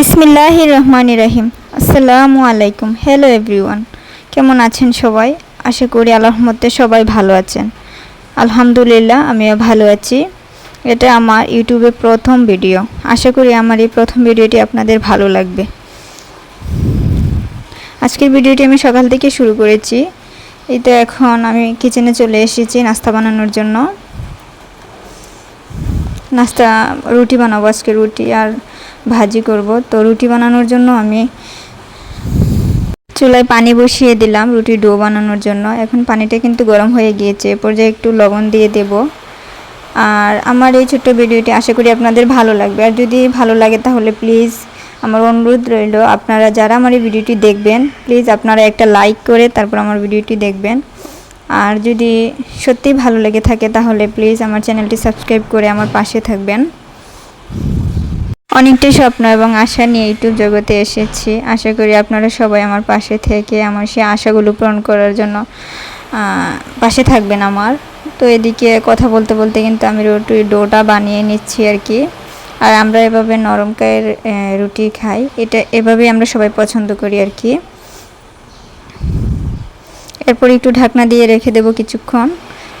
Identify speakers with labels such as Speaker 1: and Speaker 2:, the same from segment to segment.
Speaker 1: বিসমিল্লাহ রহমান রহিম। আসসালামু আলাইকুম। হ্যালো এভরিওয়ান কেমন আছেন সবাই? আশা করি আল্লাহমতে সবাই ভালো আছেন। আলহামদুলিল্লাহ, আমিও ভালো আছি। এটা আমার ইউটিউবে প্রথম ভিডিও আশা করি আমার এই প্রথম ভিডিওটি আপনাদের ভালো লাগবে। আজকের ভিডিওটি আমি সকাল থেকে শুরু করেছি। এই তো এখন আমি কিচেনে চলে এসেছি, নাস্তা বানানোর জন্য। নাস্তা, রুটি বানাবো আজকে রুটি আর ভাজি করব। তো রুটি বানানোর জন্য আমি চুলায় পানি বসিয়ে দিলাম রুটি ডো বানানোর জন্য। এখন পানিটা কিন্তু গরম হয়ে গিয়েছে, এ পর্যায়ে একটু লবণ দিয়ে দেব। আর আমার এই ছোট্ট ভিডিওটি আশা করি আপনাদের ভালো লাগবে। আর যদি ভালো লাগে তাহলে প্লিজ আমার অনুরোধ রইল, আপনারা যারা আমার এই ভিডিওটি দেখবেন, প্লিজ আপনারা একটা লাইক করে তারপর আমার ভিডিওটি দেখবেন। আর যদি সত্যিই ভালো লেগে থাকে তাহলে প্লিজ আমার চ্যানেলটি সাবস্ক্রাইব করে আমার পাশে থাকবেন। অনেকটাই স্বপ্ন এবং আশা নিয়ে ইউটিউব জগতে এসেছি। আশা করি আপনারা সবাই আমার পাশে থেকে আমার সেই আশাগুলো পূরণ করার জন্য পাশে থাকবেন আমার। তো এদিকে কথা বলতে বলতে কিন্তু আমি রুটি ডোটা বানিয়ে নিচ্ছি আর কি। আর আমরা এভাবে নরম কায়ের রুটি খাই। এটা এভাবেই আমরা সবাই পছন্দ করি আর কি। এরপর একটু ঢাকনা দিয়ে রেখে দেব কিছুক্ষণ।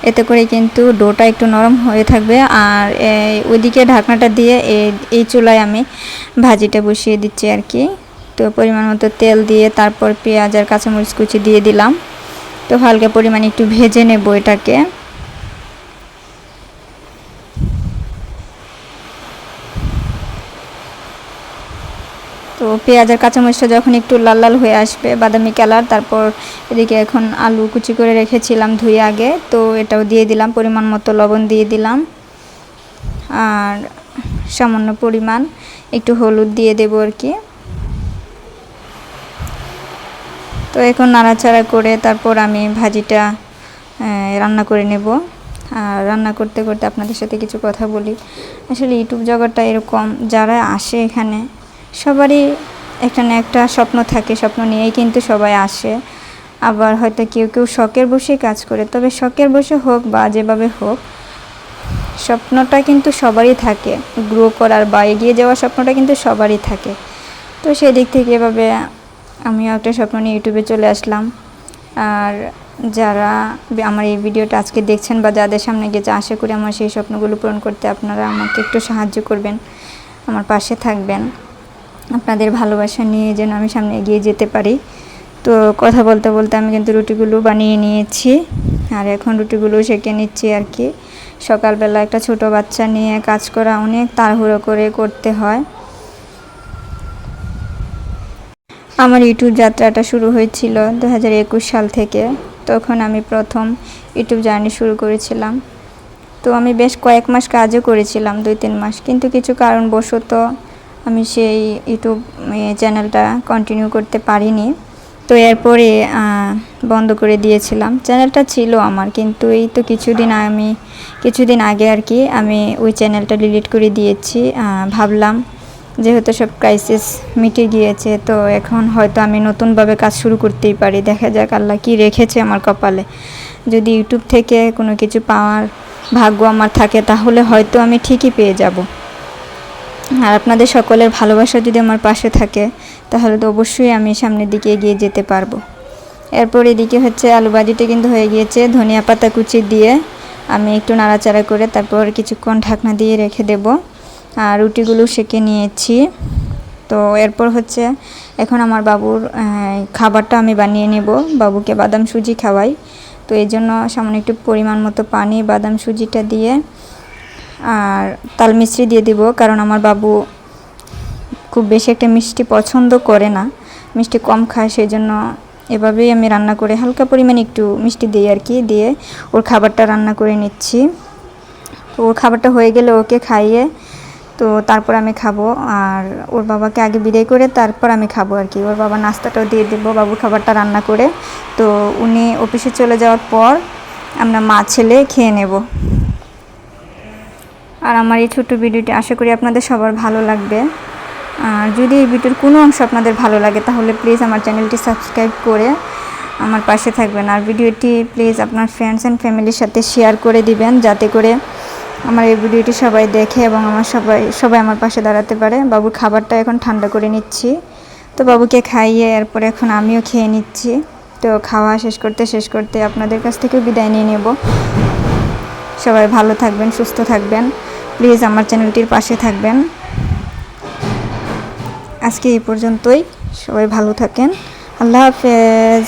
Speaker 1: এতে করে কিন্তু ডোটা একটু নরম হয়ে থাকবে। আর ওইদিকে ঢাকনাটা দিয়ে এই চুলায় আমি ভাজিটা বসিয়ে দিচ্ছি আর কি। তো পরিমাণ মতো তেল দিয়ে তারপর পেঁয়াজ আর কাঁচামরিচ কুচি দিয়ে দিলাম। তো হালকা পরিমাণে একটু ভেজে নেব এটাকে। পেঁয়াজ আর কাঁচামরিচটা যখন একটু লাল লাল হয়ে আসবে, বাদামি কালার, তারপর এদিকে এখন আলু কুচি করে রেখেছিলাম ধুয়ে আগে, তো এটাও দিয়ে দিলাম, পরিমাণ মতো লবণ দিয়ে দিলাম। আর সামান্য পরিমাণ একটু হলুদ দিয়ে দেবো আর কি। তো এখন নাড়াচাড়া করে তারপর আমি ভাজিটা রান্না করে নেব। আর রান্না করতে করতে আপনাদের সাথে কিছু কথা বলি। আসলে ইউটিউব জগৎটা এরকম, যারা আসে এখানে, সবারই একটা না একটা স্বপ্ন থাকে, স্বপ্ন নিয়েই কিন্তু সবাই আসে। আবার হয়তো কেউ কেউ শখের বসেই কাজ করে, তবে শখের বসে হোক বা যেভাবে হোক, স্বপ্নটা কিন্তু সবারই থাকে। গ্রো করার বা এগিয়ে যাওয়ার স্বপ্নটা কিন্তু সবারই থাকে। তো সেই দিক থেকে এভাবে আমিও একটা স্বপ্ন নিয়ে ইউটিউবে চলে আসলাম। আর যারা আমার এই ভিডিওটা আজকে দেখছেন বা যাদের সামনে গেছে, আশা করি আমার সেই স্বপ্নগুলো পূরণ করতে আপনারা আমাকে একটু সাহায্য করবেন। আমার পাশে থাকবেন। আপনাদের ভালোবাসা নিয়ে যেন আমি সামনে এগিয়ে যেতে পারি। তো কথা বলতে বলতে আমি কিন্তু রুটিগুলো বানিয়ে নিয়েছি। আর এখন রুটিগুলো সেঁকে নিচ্ছি আর কি। সকালবেলা একটা ছোট বাচ্চা নিয়ে কাজ করা অনেক তাড়াহুড়ো করে করতে হয়। আমার ইউটিউব যাত্রাটা শুরু হয়েছিল দু হাজার একুশ সাল থেকে। তখন আমি প্রথম ইউটিউব জার্নি শুরু করেছিলাম। তো আমি বেশ কয়েক মাস কাজও করেছিলাম, দুই তিন মাস। কিন্তু কিছু কারণবশত আমি সেই ইউটিউব চ্যানেলটা কন্টিনিউ করতে পারিনি। তো এরপরে বন্ধ করে দিয়েছিলাম। চ্যানেলটা ছিল আমার, কিন্তু এই তো কিছুদিন আমি, কিছুদিন আগে আর কি আমি ওই চ্যানেলটা ডিলিট করে দিয়েছি। ভাবলাম যেহেতু সব ক্রাইসিস মিটে গিয়েছে, তো এখন হয়তো আমি নতুনভাবে কাজ শুরু করতেই পারি। দেখা যাক আল্লাহ কি রেখেছে আমার কপালে। যদি ইউটিউব থেকে কোনো কিছু পাওয়ার ভাগ্য আমার থাকে, তাহলে হয়তো আমি ঠিকই পেয়ে যাব। আর আপনাদের সকলের ভালোবাসা যদি আমার পাশে থাকে, তাহলে তো অবশ্যই আমি সামনের দিকে এগিয়ে যেতে পারব। এরপর এদিকে হচ্ছে আলু ভাজিটা কিন্তু হয়ে গিয়েছে, ধনিয়া পাতা কুচি দিয়ে আমি একটু নাড়াচাড়া করে তারপর কিছুক্ষণ ঢাকনা দিয়ে রেখে দেব। আর রুটিগুলো সেকে নিয়েছি। তো এরপর হচ্ছে এখন আমার বাবুর খাবারটা আমি বানিয়ে নেব। বাবুকে বাদাম সুজি খাওয়াই। তো এই জন্য সামান্য একটু পরিমাণ মতো পানি, বাদাম সুজিটা দিয়ে আর তাল মিশ্রি দিয়ে দিব, কারণ আমার বাবু খুব বেশি একটা মিষ্টি পছন্দ করে না। মিষ্টি কম খায় সেই জন্য এভাবেই আমি রান্না করে হালকা পরিমাণে একটু মিষ্টি দিই আর কি, দিয়ে ওর খাবারটা রান্না করে নিচ্ছি। তো ওর খাবারটা হয়ে গেলে ওকে খাইয়ে তো তারপর আমি খাব, আর ওর বাবাকে আগে বিদায় করে তারপর আমি খাব আর কি। ওর বাবা নাস্তাটাও দিয়ে দেবো বাবুর খাবারটা রান্না করে। তো উনি অফিসে চলে যাওয়ার পর আমরা মা ছেলে খেয়ে নেব। আর আমার এই ছোট্ট ভিডিওটি আশা করি আপনাদের সবার ভালো লাগবে। আর যদি এই ভিডিওর কোনো অংশ আপনাদের ভালো লাগে, তাহলে প্লিজ আমার চ্যানেলটি সাবস্ক্রাইব করে আমার পাশে থাকবেন। আর ভিডিওটি প্লিজ আপনার ফ্রেন্ডস অ্যান্ড ফ্যামিলির সাথে শেয়ার করে দিবেন, যাতে করে আমার এই ভিডিওটি সবাই দেখে এবং আমার সবাই সবাই আমার পাশে দাঁড়াতে পারে। বাবুর খাবারটা এখন ঠান্ডা করে নিচ্ছি। তো বাবুকে খাইয়ে এরপর এখন আমিও খেয়ে নিচ্ছি। তো খাওয়া শেষ করতে শেষ করতে আপনাদের কাছ থেকে বিদায় নিয়ে নেব। সবাই ভালো থাকবেন, সুস্থ থাকবেন। প্লিজ আমার চ্যানেলটির পাশে থাকবেন। আজকে এই পর্যন্তই। সবাই ভালো থাকেন। আল্লাহ হাফেজ।